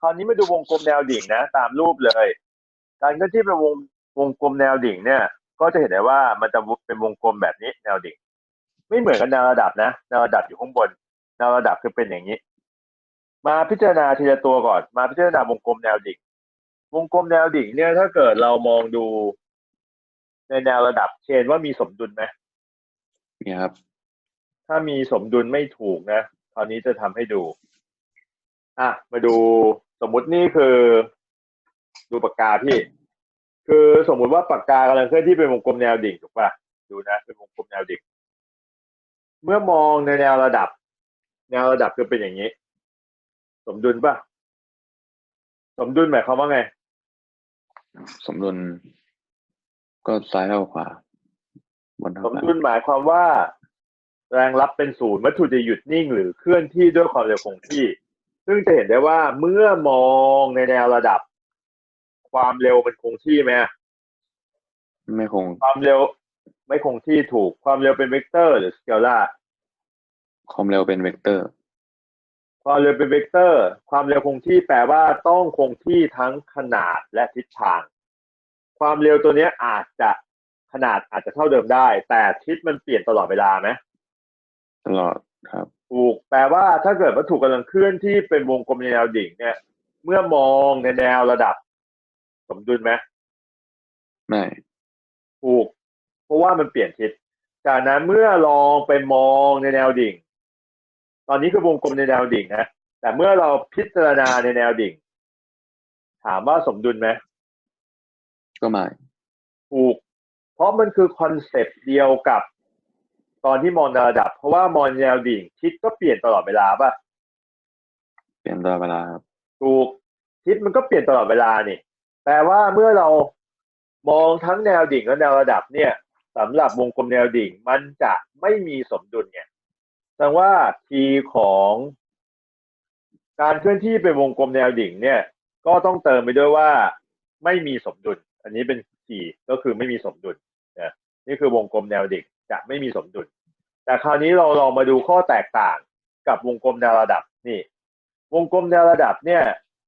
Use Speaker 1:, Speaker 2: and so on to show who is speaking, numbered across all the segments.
Speaker 1: คราวนี้มาดูวงกลมแนวดิ่งนะ ตามรูปเลย การเคลื่อนที่เป็นวงวงกลมแนวดิ่งเนี่ย ก็จะเห็นได้ว่ามันจะเป็นวงกลมแบบนี้แนวดิ่ง ไม่เหมือนกับแนวระดับนะแนวระดับอยู่ข้างบนแนวระดับคือเป็นอย่างนี้ มาพิจารณาทีละตัวก่อน มาพิจารณาวงกลมแนวดิ่ง วงกลมแนวดิ่งเนี่ยถ้าเกิดเรามองดูในแนวระดับเชนว่ามีสมดุลไหม
Speaker 2: นี่ครับ
Speaker 1: ถ้ามีสมดุลไม่ถูกนะคราวนี้จะทำให้ดู อะ มาดู สมมุตินี่คือดูปากกาพี่ คือสมมุติว่าปากกากำลังเคลื่อนที่เป็นวงกลมแนวดิ่งถูกป่ะดูนะ เป็นวงกลมแนวดิ่ง เมื่อมองในแนวระดับ แนวระดับคือเป็นอย่างนี้ สมดุลป่ะสมดุลหมายความว่าไง
Speaker 2: สมดุลก็ซ้ายเท่าขวาบน
Speaker 1: ส
Speaker 2: เท่ามกัน
Speaker 1: ดุลหมายความว่า แรงรับเป็นศูนย์วัตถุจะหยุดนิ่ง หรือเคลื่อนที่ด้วยความเร็วคงที่ ซึ่งจะเห็นได้ว่าเมื่อมองในแนวระดับ ความเร็วมันคงที่ไหม
Speaker 2: ไม่คง
Speaker 1: ความเร็ว ไม่คงที่ถูกความเร็วเป็นเวกเตอร์หรือสเกลาร์
Speaker 2: ความเร็วเป็นเวกเตอร์
Speaker 1: ความเร็วเป็นเวกเตอร์ ความเร็วคงที่แปลว่าต้องคงที่ทั้งขนาดและทิศทาง ความเร็วตัวเนี้ยอาจจะขนาดอาจจะเท่าเดิมได้ แต่ทิศมันเปลี่ยนตลอดเวลาไหม
Speaker 2: ตลอดครับ
Speaker 1: ถูกแปลว่าถ้าเกิดวัตถุกำลังเคลื่อนที่เป็นวงกลมในแนวดิ่งเนี่ย เมื่อมองในแนวระดับ สมดุลไหม
Speaker 2: ไม่
Speaker 1: ถูก เพราะว่ามันเปลี่ยนทิศจากนั้นเมื่อลองไปมองในแนวดิ่ง ตอนนี้คือวงกลมในแนวดิ่งนะแต่เมื่อเราพิจารณาในแนวดิ่ง ถามว่าสมดุลไหม
Speaker 2: ก็ไม่
Speaker 1: ถูก เพราะมันคือคอนเซปต์เดียวกับ ตอนที่มองในระดับ เพราะว่ามองแนวดิ่งทิศก็เปลี่ยนตลอดเวลาป่ะ
Speaker 2: เปลี่ยนตลอดเวลาครับ
Speaker 1: ถูกทิศมันก็เปลี่ยนตลอดเวลานี่แปลว่าเมื่อเรามองทั้งแนวดิ่งและแนวระดับเนี่ยสำหรับวงกลมแนวดิ่ง มันจะไม่มีสมดุลไงแสดงว่าทีของการเคลื่อนที่เป็นวงกลมแนวดิ่ง เนี่ย ก็ต้องเติมไปด้วยว่าไม่มีสมดุล อันนี้เป็นทีก็คือไม่มีสมดุลนะนี่คือวงกลมแนวดิ่ง จะไม่มีสมดุล แต่คราวนี้เราลองมาดูข้อแตกต่างกับวงกลมแนวระดับนี่ วงกลมแนวระดับเนี่ย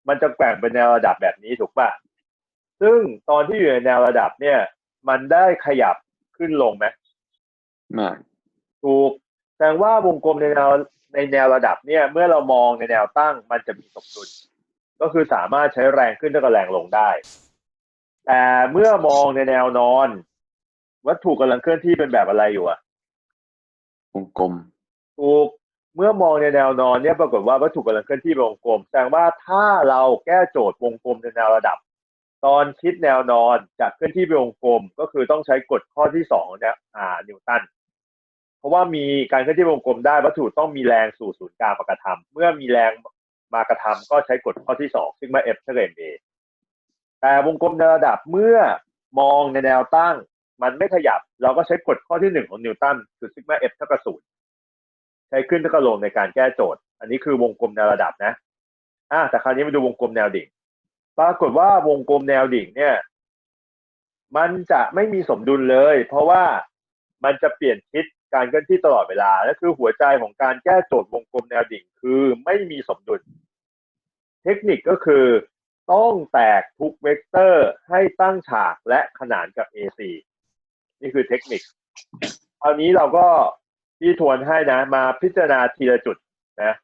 Speaker 1: มันจะแกว่งเป็นแนวระดับแบบนี้ถูกปะซึ่งตอนที่อยู่ในแนวระดับเนี่ย มันได้ขยับขึ้นลงไหม
Speaker 2: ไม่
Speaker 1: ถูกแสดงว่าวงกลมในแนวในแนวระดับเนี่ย เมื่อเรามองในแนวตั้งมันจะมีสมดุลก็คือสามารถใช้แรงขึ้นแล้วก็แรงลงได้ แต่เมื่อมองในแนวนอน วัตถุกำลังเคลื่อนที่เป็นแบบอะไรอยู่อะ
Speaker 2: วงกลม
Speaker 1: ถูกเมื่อมองในแนวนอนเนี่ยปรากฏว่าวัตถุกำลังเคลื่อนที่เป็นวงกลม แสดงว่าถ้าเราแก้โจทย์วงกลมในแนวระดับ ตอนคิดแนวนอนจะเคลื่อนที่เป็นวงกลม ก็คือต้องใช้กฎข้อที่สองเนี่ยอ่านิวตันเพราะว่ามีการเคลื่อนที่วงกลมได้วัตถุต้องมีแรงสู่ศูนย์กลางมากระทำเมื่อมีแรงมากระทำก็ใช้กฎข้อที่สองซึ่งมา F เท่ากับ ma แต่วงกลมในระดับเมื่อมองในแนวตั้ง มันไม่ขยับ เราก็ใช้กฎข้อที่หนึ่งของนิวตันคือซิกมา F เท่ากับศูนย์ใช้ขึ้นแล้วก็ลงในการแก้โจทย์ อันนี้คือวงกลมแนวระดับนะอ่าแต่คราวนี้มาดูวงกลมแนวดิ่ง ปรากฏว่าวงกลมแนวดิ่งเนี่ย มันจะไม่มีสมดุลเลย เพราะว่ามันจะเปลี่ยนทิศการเคลื่อนที่ตลอดเวลาและคือหัวใจของการแก้โจทย์วงกลมแนวดิ่ง คือไม่มีสมดุล เทคนิคก็คือต้องแตกทุกเวกเตอร์ให้ตั้งฉากและขนานกับ AC นี่คือเทคนิคคราวนี้เราก็ที่ทวนให้นะ มาพิจารณาทีละจุดนะ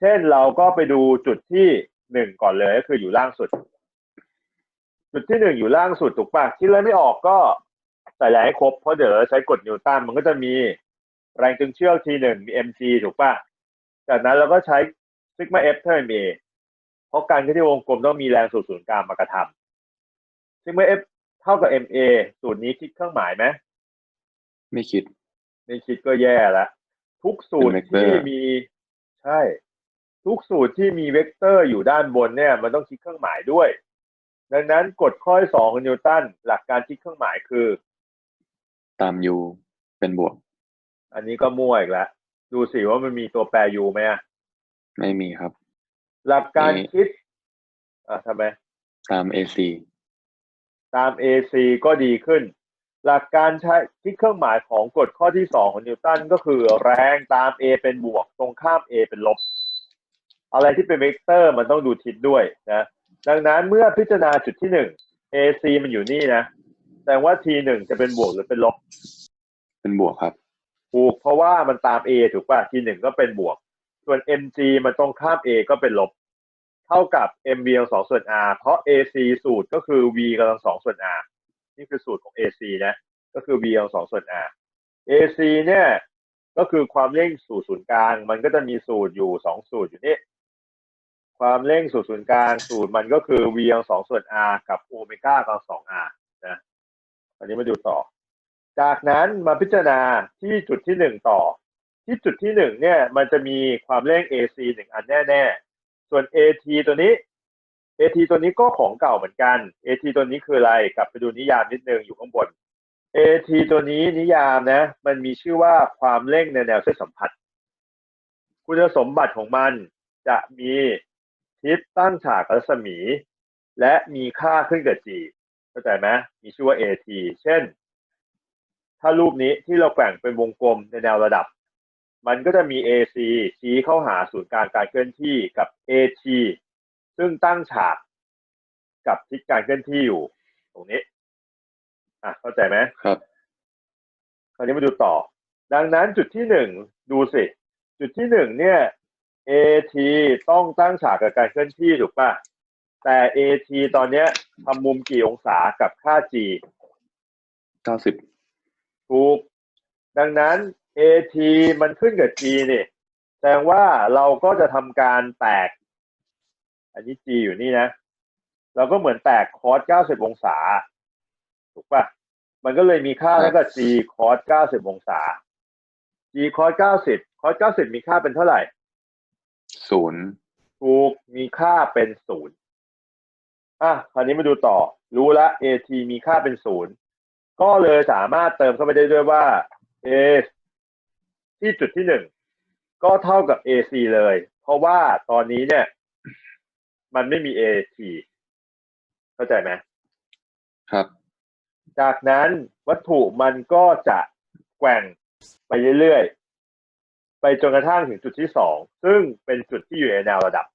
Speaker 1: เช่นเราก็ไปดูจุดที่หนึ่งก่อนเลยก็คืออยู่ล่างสุด จุดที่หนึ่งอยู่ล่างสุดถูกปะคิดอะไรไม่ออกก็ใส่แรงให้ครบ เพราะเดี๋ยวใช้กฎนิวตันมันก็จะมีแรงตึงเชือกทีหนึ่งมี mg ถูกปะจากนั้นเราก็ใช้ซิกมา f เท่ากับ ma เพราะการเคลื่อนที่วงกลมต้องมีแรงสู่ศูนย์กลางมากระทำซิกมา f เท่ากับ ma สูตรนี้คิดเครื่องหมายไหม
Speaker 2: ไม่คิด
Speaker 1: ไม่คิดก็แย่แล้วทุกสูตร
Speaker 2: เป็นเวกเตอร์
Speaker 1: ที่มีใช่ ทุกสูตรที่มีเวกเตอร์อยู่ด้านบนเนี่ย มันต้องคิดเครื่องหมายด้วย ดังนั้นกฎข้อที่สองของนิวตันหลักการคิดเครื่องหมายคือ
Speaker 2: ตามยูเป็นบวก
Speaker 1: อันนี้ก็มั่วอีกแล้วดูสิว่ามันมีตัวแปรยูไหมอะ
Speaker 2: ไม่มีครับ
Speaker 1: หลักการ
Speaker 2: มี
Speaker 1: คิดอะทำไม
Speaker 2: ตาม AC
Speaker 1: ตาม AC ก็ดีขึ้น หลักการใช้คิดเครื่องหมายของกฎข้อที่สองของนิวตันก็คือแรงตาม A เป็นบวก ตรงข้าม A เป็นลบ อะไรที่เป็นเวกเตอร์มันต้องดูทิศด้วยนะ ดังนั้นเมื่อพิจารณาจุดที่หนึ่ง AC มันอยู่นี่นะ แสดงว่า T หนึ่งจะเป็นบวกหรือเป็นลบ
Speaker 2: เป็นบวกครับ
Speaker 1: ถูกเพราะว่ามันตาม A ถูกป่ะ T หนึ่งก็เป็นบวก ส่วน MG มันตรงข้าม A ก็เป็นลบ เท่ากับ MV กำลังสองส่วน R เพราะ AC สูตรก็คือ V กำลังสองส่วน R นี่คือสูตรของ AC นะก็คือ V กำลังสองส่วน R AC เนี่ยก็คือความเร่งสู่ศูนย์กลาง มันก็จะมีสูตรอยู่สองสูตรอยู่นี่ความเร่งสู่ศูนย์กลางสูตรมันก็คือ v กำลังสองส่วน r กับโอเมก้ากำลังสอง r นะอันนี้มาดูต่อ จากนั้นมาพิจารณาที่จุดที่หนึ่งต่อที่จุดที่หนึ่งเนี่ยมันจะมีความเร่ง AC หนึ่งอันแน่ๆ ส่วน AT ตัวนี้ AT ตัวนี้ก็ของเก่าเหมือนกัน AT ตัวนี้คืออะไรกลับไปดูนิยามนิดนึงอยู่ข้างบน AT ตัวนี้นิยามนะ มันมีชื่อว่าความเร่งในแนวเส้นสัมผัส คุณสมบัติของมันจะมีทิศตั้งฉากรัศมี และมีค่าขึ้นกับ g เข้าใจไหมมีชื่อว่า AT เช่น ถ้ารูปนี้ที่เราแกว่งเป็นวงกลมในแนวระดับ มันก็จะมี AC ชี้เข้าหาศูนย์กลางการเคลื่อนที่กับ AT ซึ่งตั้งฉากกับทิศการเคลื่อนที่อยู่ ตรงนี้ อะเข้าใจไหม
Speaker 2: ครับ
Speaker 1: คราวนี้มาดูต่อ ดังนั้นจุดที่หนึ่งดูสิ จุดที่หนึ่งเนี่ย AT ต้องตั้งฉากกับการเคลื่อนที่ถูกป่ะ แต่ AT ตอนเนี้ยทำมุมกี่องศากับค่า G
Speaker 2: เก้าสิบ
Speaker 1: ถูก ดังนั้น AT มันขึ้นกับ G นี่แสดงว่าเราก็จะทำการแตก อันนี้ G อยู่นี่นะ เราก็เหมือนแตกคอส90 องศา ถูกป่ะมันก็เลยมีค่าเท่ากับ G คอส90 องศา G คอส90คอส90 มีค่าเป็นเท่าไหร่
Speaker 2: ศูนย์
Speaker 1: ถูกมีค่าเป็นศูนย์อะคราวนี้มาดูต่อ รู้ละ AT มีค่าเป็นศูนย์ก็เลยสามารถเติมเข้าไปได้ด้วยว่า A ที่จุดที่หนึ่งก็เท่ากับ AC เลย เพราะว่าตอนนี้เนี่ย มันไม่มี AT เข้าใจไหม
Speaker 2: ครับ
Speaker 1: จากนั้นวัตถุมันก็จะแกว่งไปเรื่อยๆ ไปจนกระทั่งถึงจุดที่สอง ซึ่งเป็นจุดที่อยู่ในแนวระดับ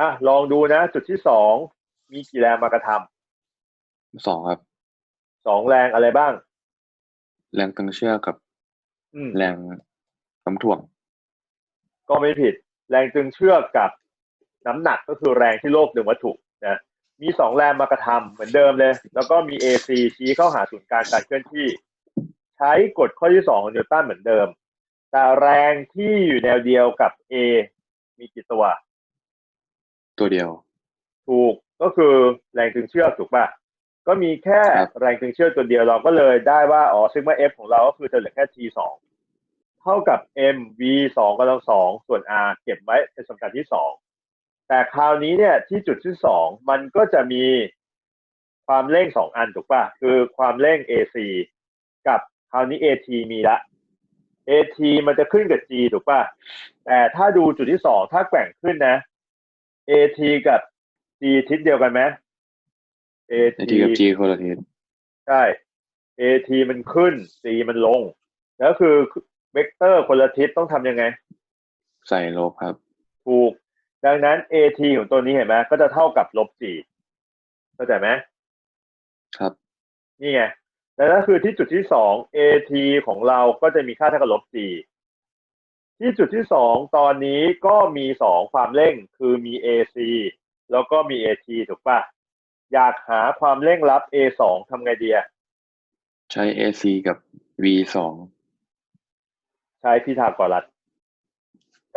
Speaker 1: อะ ลองดูนะ จุดที่สองมีกี่แรงมากระท
Speaker 2: สองครับำ
Speaker 1: สองแรงอะไรบ้าง
Speaker 2: แรงตึงเชือกกับ
Speaker 1: อืม
Speaker 2: แรงน้ำถ่วง
Speaker 1: ก็ไม่ผิด แรงจึงเชือกกับน้ำหนักก็คือแรงที่โลกดึงวัตถุนะมีสองแรงมากระทำเหมือนเดิมเลย แล้วก็มี AC ชี้เข้าหาศูนย์กลางการเคลื่อนที่ ใช้กฎข้อที่สองของนิวตันเหมือนเดิม แต่แรงที่อยู่แนวเดียวกับ A มีกี่ตัว
Speaker 2: ตัวเดียว
Speaker 1: ถูกก็คือแรงตึงเชือกถูกป่ะ ก็มีแค่
Speaker 2: ครับ
Speaker 1: แรงตึงเชือกตัวเดียวเราก็เลยได้ว่าอ๋อซิกมา F ของเราก็คือจะเหลือแค่ T สองเท่ากับ M V สองกำลังสองส่วน R เก็บไว้เป็นสมการที่สองแต่คราวนี้เนี่ยที่จุดที่สองมันก็จะมีความเร่งสองอันถูกป่ะคือความเร่ง AC กับคราวนี้ AT มีละ AT มันจะขึ้นกับ G ถูกป่ะแต่ถ้าดูจุดที่สองถ้าแกว่งขึ้นนะ AT กับ G ทิศเดียวกันไหม AT
Speaker 2: ในที่กับจีคนละทิศ
Speaker 1: ใช่ AT มันขึ้น C มันลง แล้วคือเวกเตอร์คนละทิศต้องทำยังไง
Speaker 2: ใส่ลบครับ
Speaker 1: ถูก ดังนั้น AT ของตัวนี้เห็นไหมก็จะเท่ากับลบ G เข้าใจไหม
Speaker 2: ครับ
Speaker 1: นี่ไงแล้วก็คือที่จุดที่สอง AT ของเราก็จะมีค่าเท่ากับลบ G ที่จุดที่สองตอนนี้ก็มีสองความเร่งคือมี AC แล้วก็มี AT ถูกป่ะ อยากหาความเร่งลับ A2 ทำไงดีอะ
Speaker 2: ใช้ AC กับ V สอง
Speaker 1: ใช้พีทาโกรัส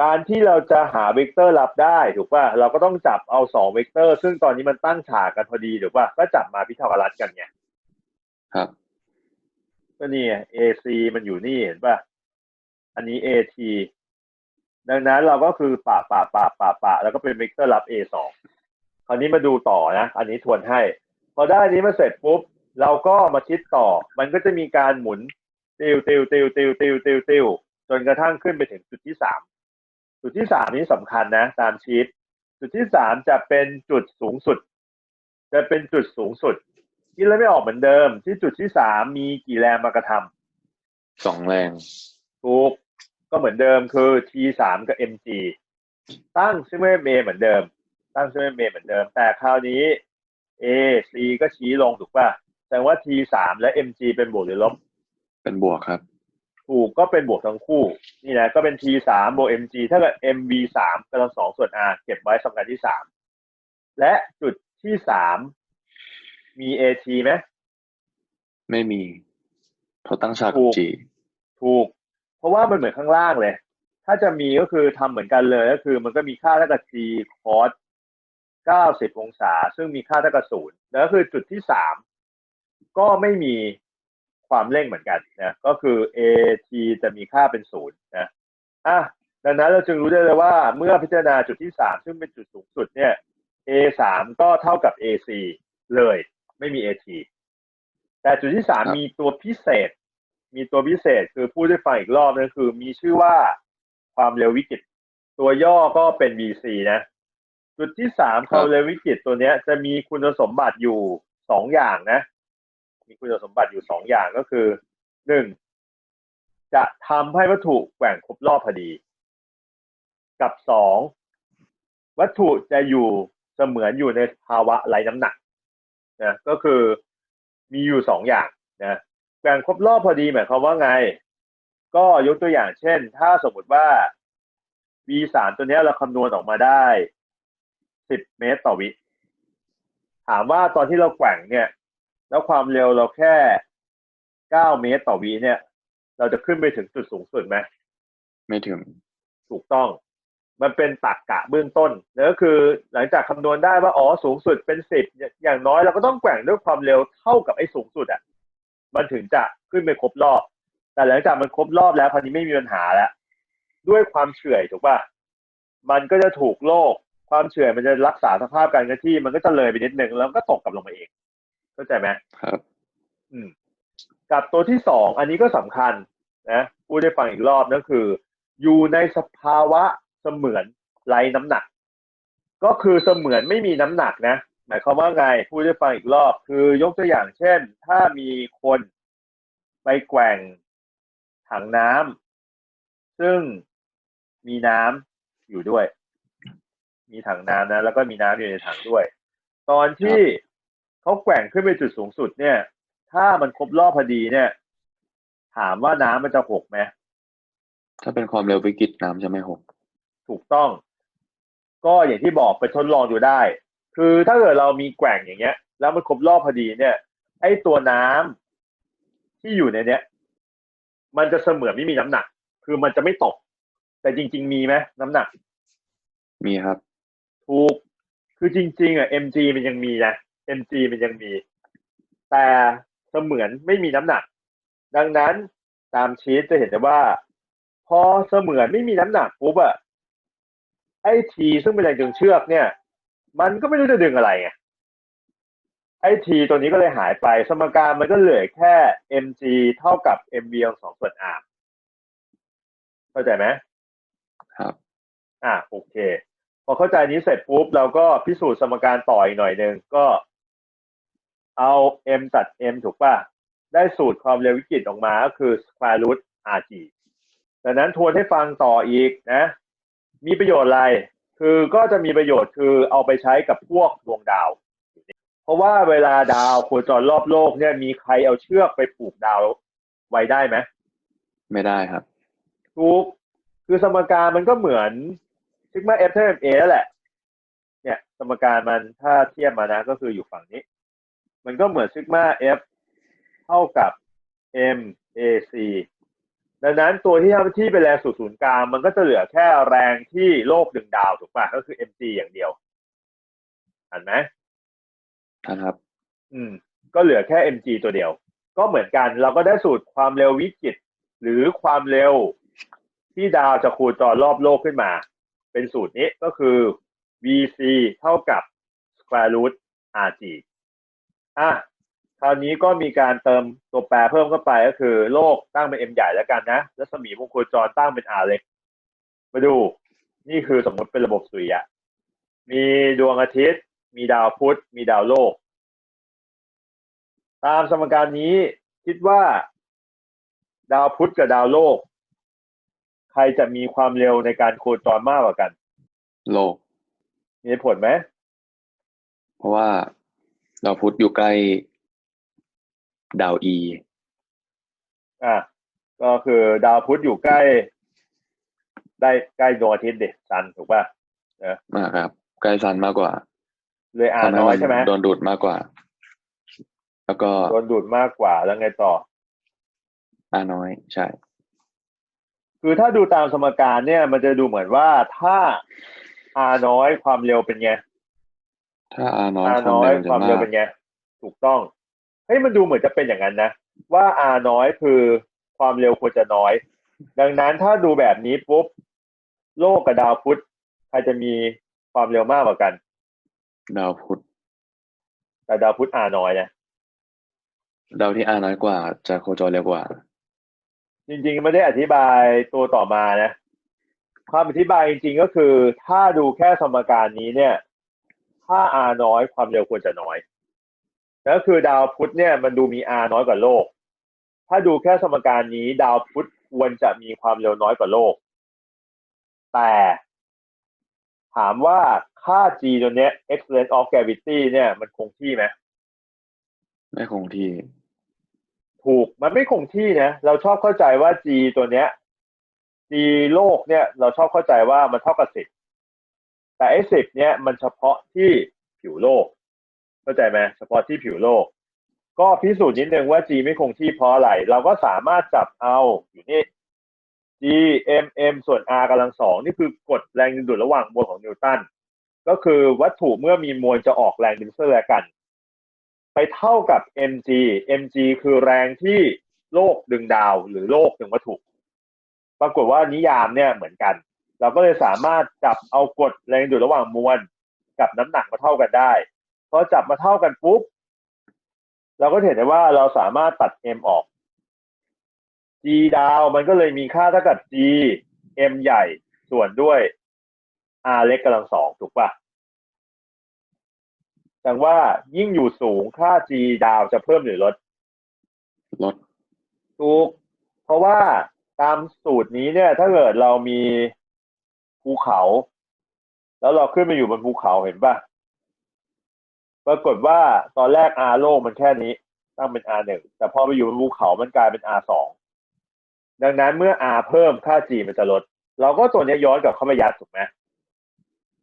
Speaker 1: การที่เราจะหาเวกเตอร์ลับได้ถูกป่ะเราก็ต้องจับเอาสองเวกเตอร์ ซึ่งตอนนี้มันตั้งฉากกันพอดีถูกป่ะก็จับมาพีทาโกรัสกันไง
Speaker 2: ครับ
Speaker 1: ก็นี่ไง AC มันอยู่นี่เห็นป่ะอันนี้ AT ดังนั้นเราก็คือปะปะปะปะปะแล้วก็เป็นเวกเตอร์ลับ A2 คราวนี้มาดูต่อนะ อันนี้ทวนให้ พอได้อันนี้มาเสร็จปุ๊บ เราก็มาคิดต่อ มันก็จะมีการหมุนติวติวติวติวติวติวติวจนกระทั่งขึ้นไปถึงจุดที่สามจุดที่สามนี้สำคัญนะ ตามชีตจุดที่สามจะเป็นจุดสูงสุด จะเป็นจุดสูงสุดคิดแล้วไม่ออกเหมือนเดิม ที่จุดที่สามมีกี่แรงมากระทำ
Speaker 2: สองแรง
Speaker 1: ถูกก็เหมือนเดิมคือ T สามกับ MG ตั้งซึ่งไม่เป็น a เหมือนเดิม ตั้งซึ่งไม่เป็น a เหมือนเดิม แต่คราวนี้ a c ก็ชี้ลงถูกป่ะแสดงว่า t สามและ mg เป็นบวกหรือลบ
Speaker 2: เป็นบวกครับ
Speaker 1: ถูกก็เป็นบวกทั้งคู่ นี่นะก็เป็น t สามบวก mg เท่ากับ mv สามกำลังสองส่วน r เก็บไว้สำคัญที่สามและจุดที่สามมี at ไหม
Speaker 2: ไม่มีเพราะตั้งฉาก
Speaker 1: ถูก
Speaker 2: จี
Speaker 1: ถูก เพราะว่ามันเหมือนข้างล่างเลย ถ้าจะมีก็คือทำเหมือนกันเลยก็คือ มันก็มีค่าเท่ากับ t cos 90 องศา ซึ่งมีค่าเท่ากับศูนย์แล้วก็คือจุดที่สามก็ไม่มีความเร่งเหมือนกันนะก็คือ at จะมีค่าเป็นศูนย์นะอะดังนั้นเราจึงรู้ได้เลยว่าเมื่อพิจารณาจุดที่สามซึ่งเป็นจุดสูงสุดเนี่ย a สามก็เท่ากับ ac เลย ไม่มี at แต่จุดที่สามมีตัวพิเศษ มีตัวพิเศษคือพูดให้ฟังอีกรอบนึงคือ มีชื่อว่าความเร็ววิกฤตตัวย่อก็เป็น VC นะ จุดที่สามความเร็ววิกฤตตัวเนี้ย จะมีคุณสมบัติอยู่สองอย่างนะ มีคุณสมบัติอยู่สองอย่างก็คือหนึ่งจะทำให้วัตถุแกว่งครบรอบพอดี กับสองวัตถุจะอยู่เสมือนอยู่ในภาวะไร้น้ำหนักนะก็คือมีอยู่สองอย่างนะแกว่งครบรอบพอดีหมายความว่าไง ก็ยกตัวอย่างเช่น ถ้าสมมติว่า v สามตัวเนี้ยเราคำนวณออกมาได้ สิบเมตรต่อวิ ถามว่าตอนที่เราแกว่งเนี่ย แล้วความเร็วเราแค่เก้าเมตรต่อวิเนี่ย เราจะขึ้นไปถึงจุดสูงสุดไหม
Speaker 2: ไม่ถึง
Speaker 1: ถูกต้อง มันเป็นตักกะเบื้องต้นนั่นก็คือหลังจากคำนวณได้ว่าอ๋อสูงสุดเป็นสิบอย่างน้อยเราก็ต้องแกว่งด้วยความเร็วเท่ากับไอ้สูงสุดอะมันถึงจะขึ้นไปครบรอบ แต่หลังจากมันครบรอบแล้วคราวนี้ไม่มีปัญหาแล้ว ด้วยความเฉื่อยถูกป่ะ มันก็จะถูกโลก ความเฉื่อยมันจะรักษาสภาพการเคลื่อนที่ มันก็จะเลยไปนิดนึงแล้วก็ตกกลับลงมาเองเข้าใจไหม
Speaker 2: ครับ
Speaker 1: อืม กับตัวที่สองอันนี้ก็สำคัญ นะพูดได้ฟังอีกรอบนั่นคือ อยู่ในสภาวะเสมือนไร้น้ำหนัก ก็คือเสมือนไม่มีน้ำหนักนะหมายความว่าไงพูดได้ฟังอีกรอบ คือยกตัวอย่างเช่น ถ้ามีคนไปแกว่งถังน้ำซึ่งมีน้ำอยู่ด้วย มีถังน้ำนะ แล้วก็มีน้ำอยู่ในถังด้วย ตอนที่เขาแกว่งขึ้นไปจุดสูงสุดเนี่ย ถ้ามันครบรอบพอดีเนี่ย ถามว่าน้ำมันจะหกไหม
Speaker 2: ถ้าเป็นความเร็ววิกฤตน้ำจะไม่หก
Speaker 1: ถูกต้อง ก็อย่างที่บอกไปทดลองดูได้ คือถ้าเกิดเรามีแกว่งอย่างเงี้ย แล้วมันครบรอบพอดีเนี่ย ไอ้ตัวน้ำที่อยู่ในเนี้ย มันจะเสมือนไม่มีน้ำหนัก คือมันจะไม่ตก แต่จริง ๆ มีไหมน้ำหนัก
Speaker 2: มีครับ
Speaker 1: ถูก คือจริง ๆอะ mg มันยังมีนะ mg มันยังมี แต่เสมือนไม่มีน้ำหนัก ดังนั้นตามชีตจะเห็นได้ว่า พอเสมือนไม่มีน้ำหนักปุ๊บอะไอ้ทีซึ่งเป็นแรงดึงเชือกเนี่ย มันก็ไม่รู้จะดึงอะไรไงไอ้ทีตัวนี้ก็เลยหายไป สมการมันก็เหลือแค่ mg เท่ากับ mv ของสองส่วน r เข้าใจไหม
Speaker 2: ครับ
Speaker 1: อะโอเคพ อเข้าใจนี้เสร็จปุ๊บเราก็พิสูจน์สมการต่ออีกหน่อยหนึ่งก็เอา m ตัด m ถูกป่ะ ได้สูตรความเร็ววิกฤตออกมาก็คือ square root rg ดังนั้นทวนให้ฟังต่ออีกนะ มีประโยชน์อะไร คือก็จะมีประโยชน์คือเอาไปใช้กับพวกดวงดาว เพราะว่าเวลาดาวโคจรรอบโลกเนี่ยมีใครเอาเชือกไปผูกดาวไว้ได้ไหม
Speaker 2: ไม่ได้ครับ
Speaker 1: ถูก คือสมการมันก็เหมือน ซิกมา f เท่ากับ a แล้วแหละ เนี่ย สมการมันถ้าเทียบมานะก็คืออยู่ฝั่งนี้ มันก็เหมือนซิกมา f เท่ากับ m a c ดังนั้นตัวที่ทำที่เป็นแรงสู่ศูนย์กลางมันก็จะเหลือแค่แรงที่โลกดึงดาวถูกป่ะก็คือ mg อย่างเดียวเห็นไหม
Speaker 2: ท่านครับ
Speaker 1: อืม ก็เหลือแค่ mg ตัวเดียว ก็เหมือนกัน เราก็ได้สูตรความเร็ววิกฤตหรือความเร็วที่ดาวจะโคจรรอบโลกขึ้นมา เป็นสูตรนี้ก็คือ vc เท่ากับ square root rg อะคราวนี้ก็มีการเติมตัวแปรเพิ่มเข้าไปก็คือโลกตั้งเป็น m ใหญ่แล้วกันนะรัศมีวงโคจรตั้งเป็น r เล็ก มาดูนี่คือสมมติเป็นระบบสุริยะ มีดวงอาทิตย์ มีดาวพุธ มีดาวโลก ตามสมการนี้คิดว่า ดาวพุธกับดาวโลก ใครจะมีความเร็วในการโคจรมากกว่ากัน
Speaker 2: โลก
Speaker 1: มีเหตุผลไหม
Speaker 2: เพราะว่าดาวพุธอยู่ใกล้ดาวอี
Speaker 1: อะก็คือดาวพุธอยู่ใกล้ ได้ใกล้ดวงอาทิตย์ดิซันถูกป่ะ
Speaker 2: มากครับ ใกล้ซันมากกว่า
Speaker 1: เลยอา
Speaker 2: ทำให้
Speaker 1: น้อย
Speaker 2: มัน
Speaker 1: ใช่ไหม
Speaker 2: โดนดูดมากกว่า แล้วก็
Speaker 1: โดนดูดมากกว่าแล้วไงต่อ
Speaker 2: อาน้อยใช่
Speaker 1: คือถ้าดูตามสมการเนี่ย มันจะดูเหมือนว่าถ้า r น้อยความเร็วเป็นไง
Speaker 2: ถ้าอาน้อย
Speaker 1: r
Speaker 2: ความ
Speaker 1: น้อย
Speaker 2: เร็วจะ
Speaker 1: ความ
Speaker 2: มา
Speaker 1: เร็ว
Speaker 2: ก
Speaker 1: เป็นไง ถูกต้องเฮ้ยมันดูเหมือนจะเป็นอย่างนั้นนะ ว่า r น้อยคือความเร็วควรจะน้อย ดังนั้นถ้าดูแบบนี้ปุ๊บโลกกับดาวพุธใครจะมีความเร็วมากกว่ากัน
Speaker 2: ดาวพุธ
Speaker 1: แต่ดาวพุธ r น้อยนะ
Speaker 2: ดาวที่อาน้อยกว่า จะโคจรเร็วกว่า
Speaker 1: จริงๆไม่ได้อธิบายตัวต่อมานะความอธิบายจริงๆก็คือ ถ้าดูแค่สมการนี้เนี่ย ถ้า r น้อยความเร็วควรจะน้อยแล้วก็คือดาวพุธเนี่ยมันดูมี r น้อยกว่าโลก ถ้าดูแค่สมการนี้ ดาวพุธควรจะมีความเร็วน้อยกว่าโลก แต่ถามว่าค่า g ตัวเนี้ย excellence of gravity เนี่ยมันคงที่ไหม
Speaker 2: ไม่คงที่
Speaker 1: ถูกมันไม่คงที่นะเราชอบเข้าใจว่า g ตัวเนี้ย g โลกเนี่ย เราชอบเข้าใจว่ามันเท่ากับสิบแต่ไอ้สิบเนี่ยมันเฉพาะที่ผิวโลก เข้าใจไหมเฉพาะที่ผิวโลก ก็พิสูจน์นิดนึงว่า g ไม่คงที่เพราะอะไร เราก็สามารถจับเอาอยู่นี่ g m m ส่วน r กำลังสองนี่คือกฎแรงดึงดูดระหว่างมวลของนิวตันก็คือวัตถุเมื่อมีมวลจะออกแรงดึงซึ่งและกัน ไปเท่ากับ mg mg คือแรงที่โลกดึงดาวหรือโลกดึงวัตถุ ปรากฏว่านิยามเนี่ยเหมือนกัน เราก็เลยสามารถจับเอากฎแรงดูดระหว่างมวลกับน้ำหนักมาเท่ากันได้พอจับมาเท่ากันปุ๊บเราก็เห็นได้ว่าเราสามารถตัด m ออก g ดาวมันก็เลยมีค่าเท่ากับ g m ใหญ่ส่วนด้วย r เล็กกำลังสองถูกปะ แต่ว่ายิ่งอยู่สูงค่า g ดาวจะเพิ่มหรือลด
Speaker 2: ลด
Speaker 1: ถูกเพราะว่าตามสูตรนี้เนี่ย ถ้าเกิดเรามีภูเขา แล้วเราขึ้นไปอยู่บนภูเขาเห็นปะปรากฏว่าตอนแรก R โลกมันแค่นี้ ตั้งเป็น R หนึ่งแต่พอไปอยู่บนภูเขามันกลายเป็น R สองดังนั้นเมื่อ R เพิ่มค่า G มันจะลด เราก็ตัวเนี้ยย้อนกลับเข้ามายัดถูกไหม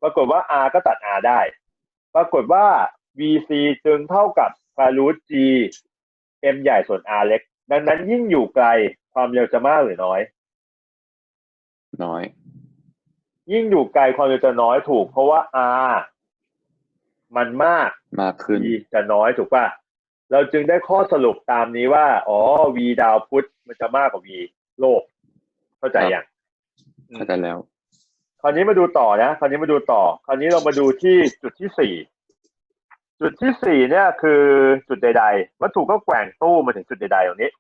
Speaker 1: ปรากฏว่า R ก็ตัด R ได้ ปรากฏว่า VC จึงเท่ากับ square root G M ใหญ่ส่วน R เล็ก ดังนั้นยิ่งอยู่ไกลความเร็วจะมากหรือน้อย
Speaker 2: น้อย
Speaker 1: ยิ่งอยู่ไกลความเร็วจะน้อยถูก เพราะว่า R มันมาก
Speaker 2: มากขึ้น
Speaker 1: V จะน้อยถูกป่ะ เราจึงได้ข้อสรุปตามนี้ว่า อ๋อ V ดาวพุธมันจะมากกว่า V โลก เข้าใจยัง
Speaker 2: เข้าใจแล้ว
Speaker 1: คราวนี้มาดูต่อนะ คราวนี้มาดูต่อ คราวนี้เรามาดูที่จุดที่สี่ จุดที่สี่เนี่ยคือจุดใด ๆ วัตถุก็แกว่งตู้มาถึงจุดใดๆตรงนี้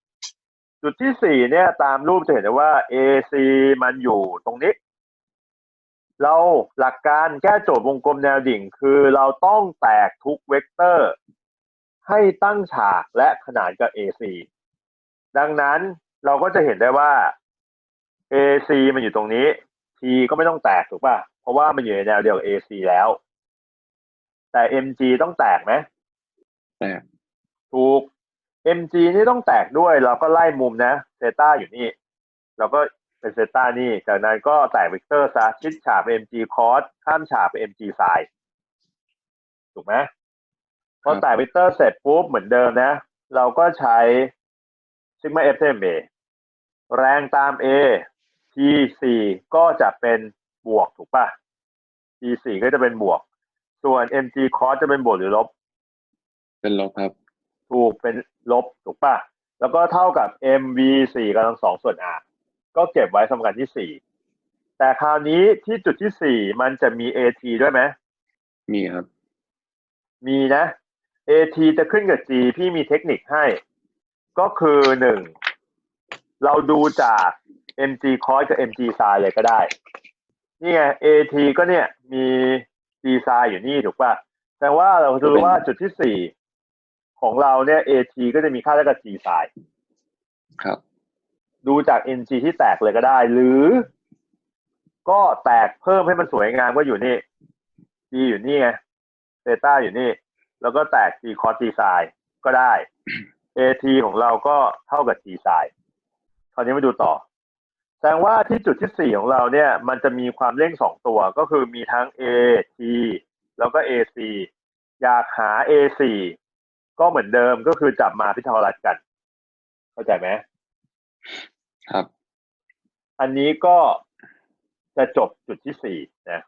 Speaker 1: จุดที่สี่เนี่ยตามรูปจะเห็นได้ว่า AC มันอยู่ตรงนี้ เราหลักการแก้โจทย์วงกลมแนวดิ่ง คือเราต้องแตกทุกเวกเตอร์ ให้ตั้งฉากและขนานกับ AC ดังนั้นเราก็จะเห็นได้ว่า AC มันอยู่ตรงนี้ T ก็ไม่ต้องแตกถูกป่ะ เพราะว่ามันอยู่ในแนวเดียวกับ AC แล้ว แต่ MG ต้องแตกไหม
Speaker 2: แต่
Speaker 1: ถูก MG นี่ต้องแตกด้วย เราก็ไล่มุมนะเซตาอยู่นี่ เราก็เป็นเซตานี่ จากนั้นก็แตกเวกเตอร์ซะชิดฉากไป MG cos ข้ามฉากไป MG sin ถูกไหมพอแตกเวกเตอร์เสร็จปุ๊บเหมือนเดิมนะ เราก็ใช้ซิกมา F เท่า A แรงตาม A T4 ก็จะเป็นบวกถูกป่ะ T4 ก็จะเป็นบวก ส่วน MG cos จะเป็นบวกหรือลบ
Speaker 2: เป็นลบครับ
Speaker 1: ถูกเป็นลบถูกป่ะ แล้วก็เท่ากับ mv สี่กำลังสองส่วน r ก็เก็บไว้สมการที่สี่แต่คราวนี้ที่จุดที่สี่มันจะมี at ด้วยไหม
Speaker 2: มีครับ
Speaker 1: มีนะ at จะขึ้นกับ g พี่มีเทคนิคให้ ก็คือหนึ่งเราดูจาก mg cos กับ mg sin เลยก็ได้ นี่ไง at ก็เนี่ยมี g sin อยู่นี่ถูกป่ะแต่ว่าเราดูว่าจุดที่สี่ของเราเนี่ย at ก็จะมีค่าเท่ากับ g sin
Speaker 2: ครับ
Speaker 1: ดูจาก ng ที่แตกเลยก็ได้ หรือ ก็แตกเพิ่มให้มันสวยงามก็อยู่นี่ g อยู่นี่ไงเซต้าอยู่นี่ แล้วก็แตก g cos g sin ก็ได้ at ของเราก็เท่ากับ g sin คราวนี้มาดูต่อ แสดงว่าที่จุดที่สี่ของเราเนี่ยมันจะมีความเร่งสองตัวก็คือมีทั้ง a t แล้วก็ ac อยากหา ac ก็เหมือนเดิมก็คือจับมาพิทารัสกัน เข้าใจไหม
Speaker 2: ครับ
Speaker 1: อันนี้ก็จะจบจุดที่สี่นะ